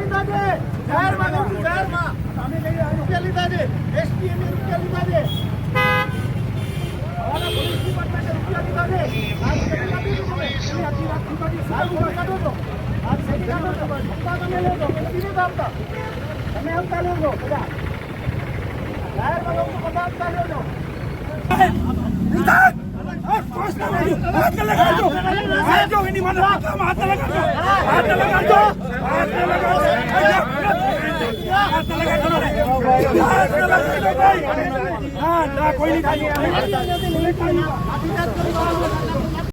લીધા છે. જાહેરમાં કહું જાહેરમાં રૂપિયા લીધા છે. STM એ રૂપિયા લીધા છે. પોલીસ ડિપાર્ટમેન્ટે રૂપિયા લીધા છે. આ રૂપિયા કાઢી દો એની આખી વાત ખીમાડી સાહેબ તમે કાઢો છો. આ શેરી કાઢો છો. હપ્તા તમે લો છો. નથી આપતા. તમે હપ્તા લો બધા. જાહેરમાં કહું છું, બધા હપ્તા લો છો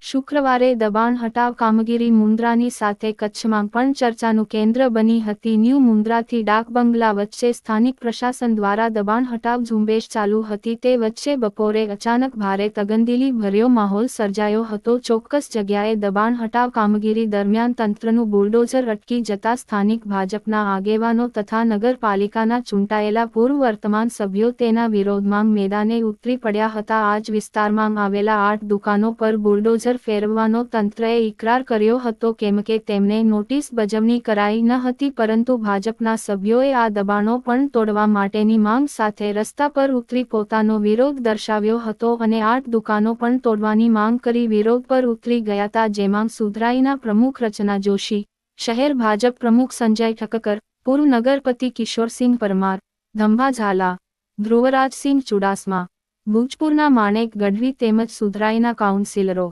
શુક્રવારે દબાણ હટાવ કામગીરી મુન્દ્રાની સાથે કચ્છમાં પણ ચર્ચાનું કેન્દ્ર બની હતી. ન્યૂ મુન્દ્રાથી ડાક બંગલા વચ્ચે સ્થાનિક પ્રશાસન દ્વારા દબાણ હટાવ ઝુંબેશ ચાલુ હતી. તે વચ્ચે બપોરે અચાનક ભારે તગંદીલી ભર્યો માહોલ સર્જાયો હતો. ચોક્કસ જગ્યાએ દબાણ હટાવ કામગીરી દરમિયાન તંત્રનું બુલડોઝર અટકી જતા સ્થાનિક ભાજપના આગેવાનો તથા નગરપાલિકાના ચૂંટાયેલા પૂર્વ વર્તમાન સભ્યો તેના વિરોધમાં મેદાને ઉતરી પડ્યા હતા. આજ વિસ્તારમાં આવેલા આઠ દુકાનો પર બુલડોઝર ફેરવવાનો તંત્રએ ઇકરાર કર્યો હતો કેમ કે તેમને નોટિસ બજવણી કરાઈ ન હતી પરંતુ ભાજપના સભ્યોએ આ દબાણો પણ તોડવા માટેની માંગ સાથે રસ્તા પર ઉતરી પોતાનો વિરોધ દર્શાવ્યો હતો અને આઠ દુકાનો પણ તોડવાની માંગ કરી વિરોધ પર ઉતરી ગયા હતા, જેમાં સુધરાઈના પ્રમુખ રચના જોશી, શહેર ભાજપ પ્રમુખ સંજય ઠક્કર, પૂર્વ નગરપતિ કિશોરસિંહ પરમાર ધંભા ઝાલા, ધ્રુવરાજસિંહ ચુડાસમા, ભુજપુરના માણેક ગઢવી તેમજ સુધરાઈના કાઉન્સિલરો.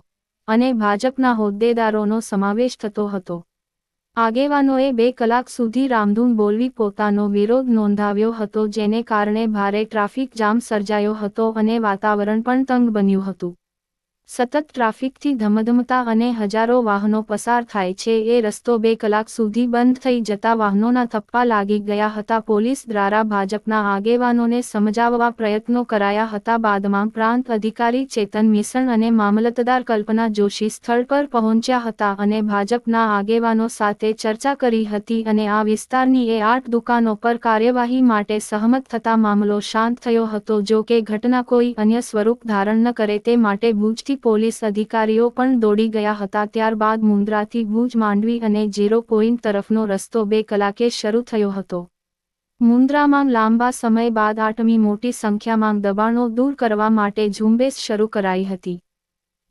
અને ભાજપના હોદ્દેદારોનો સમાવેશ થતો હતો. આગેવાનોએ બે કલાક સુધી રામધૂન બોલવી પોતાનો વિરોધ નોંધાવ્યો હતો, જેને કારણે ભારે ટ્રાફિક જામ સર્જાયો હતો અને વાતાવરણ પણ તંગ બન્યું હતું. સતત ટ્રાફિકથી ધમધમતા અને હજારો વાહનો પસાર થાય છે. એ રસ્તો બે કલાક સુધી બંધ થઈ જતા વાહનોના થપ્પા લાગી ગયા હતા. પોલીસ દ્વારા ભાજપના આગેવાનોને સમજાવવા પ્રયત્નો કરાયા હતા. બાદમાં પ્રાંત અધિકારી ચેતન મિસણ અને મામલતદાર કલ્પના જોશી સ્થળ પર પહોંચ્યા હતા અને ભાજપના આગેવાનો સાથે ચર્ચા કરી હતી અને આ વિસ્તારની એ આઠ દુકાનો પર કાર્યવાહી માટે સહમત થતા મામલો શાંત થયો હતો. જો કે ઘટના કોઈ અન્ય સ્વરૂપ ધારણ ન કરે તે માટે ભુજથી પોલીસ અધિકારીઓ પણ દોડી ગયા હતા. ત્યારબાદ મુન્દ્રાથી ભુજ માંડવી અને ઝીરો પોઈન્ટ તરફનો રસ્તો બે કલાકે શરૂ થયો હતો. મુન્દ્રામાં લાંબા સમય બાદ આઠમી મોટી સંખ્યામાં દબાણો દૂર કરવા માટે ઝુંબેશ શરૂ કરાઈ હતી.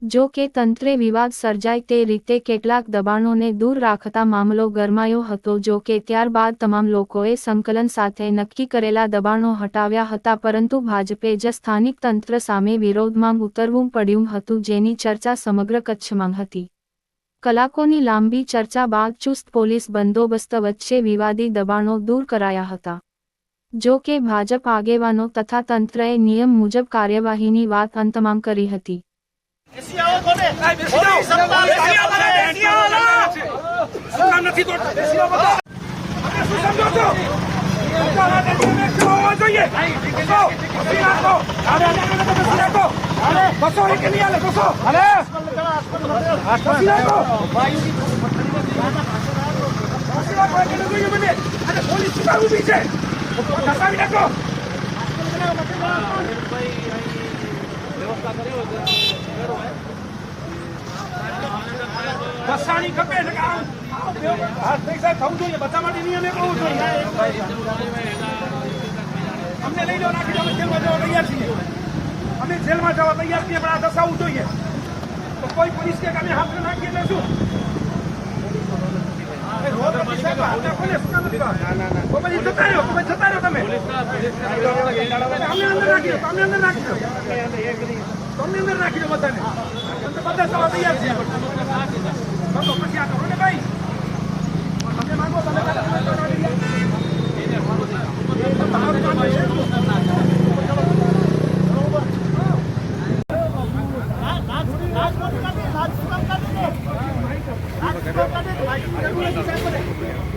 જો કે તંત્રે વિવાદ સર્જાય તે રીતે કેટલાક દબાણોને દૂર રાખતા મામલો ગરમાયો હતો. જો કે ત્યારબાદ તમામ લોકોએ સંકલન સાથે નક્કી કરેલા દબાણો હટાવ્યા હતા, પરંતુ ભાજપે જ સ્થાનિક તંત્ર સામે વિરોધમાં ઉતરવું પડ્યું હતું, જેની ચર્ચા સમગ્ર કચ્છમાં હતી. કલાકોની લાંબી ચર્ચા બાદ ચુસ્ત પોલીસ બંદોબસ્ત વચ્ચે વિવાદી દબાણો દૂર કરાયા હતા. જો કે ભાજપ આગેવાનો તથા તંત્રએ નિયમ મુજબ કાર્યવાહીની વાત અંતમાં કરી હતી. નથી બેસી એક નહીં ખપે એટલે કે ખપે પૈસા થવું જોઈએ. બધા માટે નિયમ એ કહું જોઈએ. અમને લઈ જવા નાખી અમે જેલમાં જવા તૈયાર છીએ. અમે જેલમાં જવા તૈયાર છીએ પણ આ દસાવવું જોઈએ. તો કોઈ પોલીસ કે અમે હાથ નાખીએ એટલે શું? જતા રહ્યો, તમે. અંદર અમને અંદર દો. તો અમને અંદર રાખી દો બધાને. તમને બધા સવા તૈયાર છે તો પછી આ કરો ને ભાઈ. તમે માંગો, તમે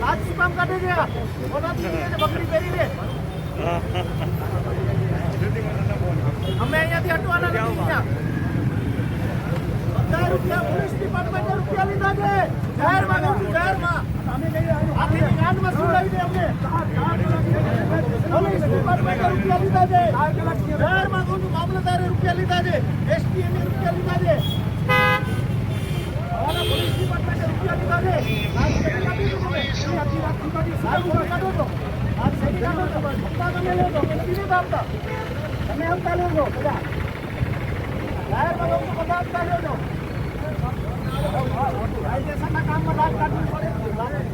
લાજ શું કામ કાઢે છે, બકરી પહેરીને. અમે અહીંયાથી હટવાના નથી રૂપિયા પોલીસ ડિપાર્ટમેન્ટે રૂપિયા લીધા પોલીસ ડિપાર્ટમેન્ટે રૂપિયા લીધા છે જાહેરમાં કહું છું, મામલતદારે રૂપિયા લીધા છે. STM રૂપિયા લીધા છે. પોલીસ ડિપાર્ટમેન્ટે રૂપિયા લીધા છે. આ રૂપિયા કાઢી દો તમે. એની આખી વાત કાઢી સાહેબ તમે કાઢો છો. આ કાઢો છો. તમે લેજો નથી લેતા હપ્તા તમે હપ્તા લેજો બધા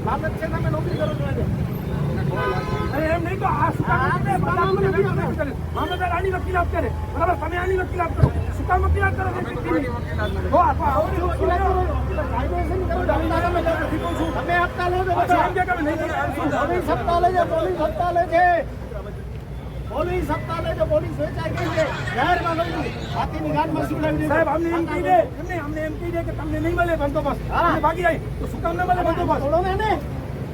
લાલચ છે તમે નોકરી કરો છો એમ નહીં તો. મામલતદાર આની વકીલાત કરે બરાબર તમે આની વકીલાત કરો શું કામ વકીલાત કરો તમે હપ્તા લે છે પોલીસ સત્તાને છે પોલીસ વેચાઈ ગઈ છે જાહેરમાં લઈ બાકીની ગાનમાં સુવડાવી. સાહેબ અમને એમ કહી દે એમને અમને એમ કહી દે કે તમને નહીં મળે બંદોબસ્ત હા. ભાગી જાય તો શું કામ ન મળે બંદોબસ્ત છોડો ને.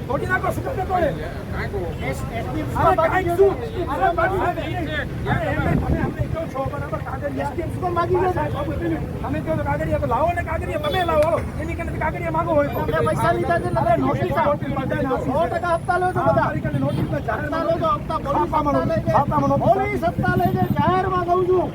તોડી નાખો શું કામ તોડે? કાંઈક શું? અરે અમને કહો છો? બરાબર કાગળિયા. એસપી શું બાબુ, તમે તમે કહો તો કાગળિયા તો લાવો ને કાગળિયા તમે લાવો હાલો. એની કને કાગળિયા માંગો હોય તો? તમે પૈસા લીધા છે એટલે નોટિસ આપો. નોટિસ બધાને આપી. સો ટકા હપ્તા લો છો બધા. જાહેર હપ્તા લો છો હપ્તા પોલીસ હપ્તા લે છે. છાપામાં નોટિસ. પોલીસ હપ્તા લે છે જાહેરમાં કહું છું.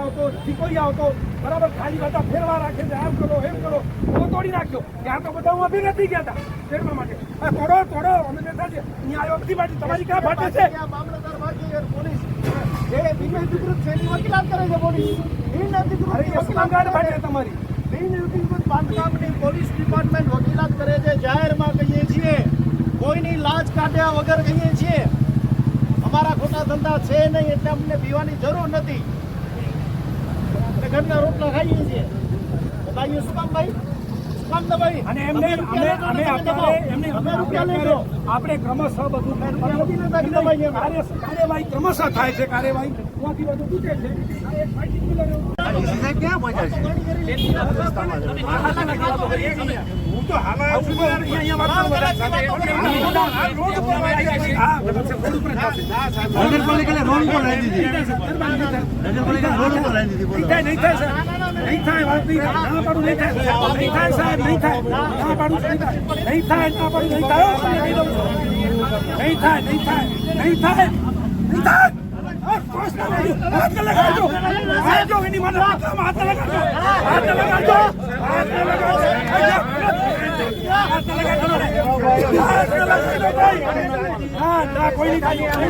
આવતો ઠીકોઈ આવતો બરાબર ખાલી બધા ફેરવા રાખે છે. આમ કરો એમ કરો. તો તોડી નાખ્યો. ત્યાં તો બધા ઊભી નથી ગયા હતા. ફેરવા માટે. તોડો તોડો. અમે બેઠા છે અહીંયા આવ્યો બધી બાજુ. તમારી ક્યાં ફાટે છે? પોલીસ. જે બિનઅધિકૃત છે એની વકીલાત કરે છે પોલીસ. સુકાંગાડ કરે ફાટે છે. તમારી? બિનઅધિકૃત બાંધકામની પોલીસ ડિપાર્ટમેન્ટ વકીલાત કરે છે જાહેરમાં કહીએ છીએ. કોઈની લાજ કાઢ્યા વગર કહીએ છીએ. અમારા ખોટા ધંધા છે નહીં એટલે અમને પીવાની જરૂર નથી. આપણે ઘરના રોટલા ખાઈએ છીએ. દબાઈએ શું કામ ભાઈ? શું કામ દબાઈ અને એમને અમે અમે એમને આપણે રૂપિયા લેજો. આપણે ક્રમશઃ બધું અમે. કાર્યવાહી ક્રમશઃ થાય છે. કાર્યવાહી ક્યાં મજા છે? નગરપાલિકાને રોડ ઉપર લાવી દીધી નગરપાલિકાને રોડ ઉપર લાવી દીધી બોલો નહીં થાય, સાહેબ. નહીં થાય, વાત નહીં થાય. ના પાડું નહીં થાય. નહીં થાય, સાહેબ, નહીં થાય. ના પાડું નહીં થાય. નહીં થાય, ના પાડું નહીં થાય. નહીં થાય, નહીં થાય. નહીં થાય. નહીં થાય. લગાડજો. હાથ લગાડજો. હાથ જો, એની મને હાથ લગાડજો. હાથ લગાડજો. હાથ લગાડજો. હાથ ન લગાડજો. હાથ ન કોઈ નહીં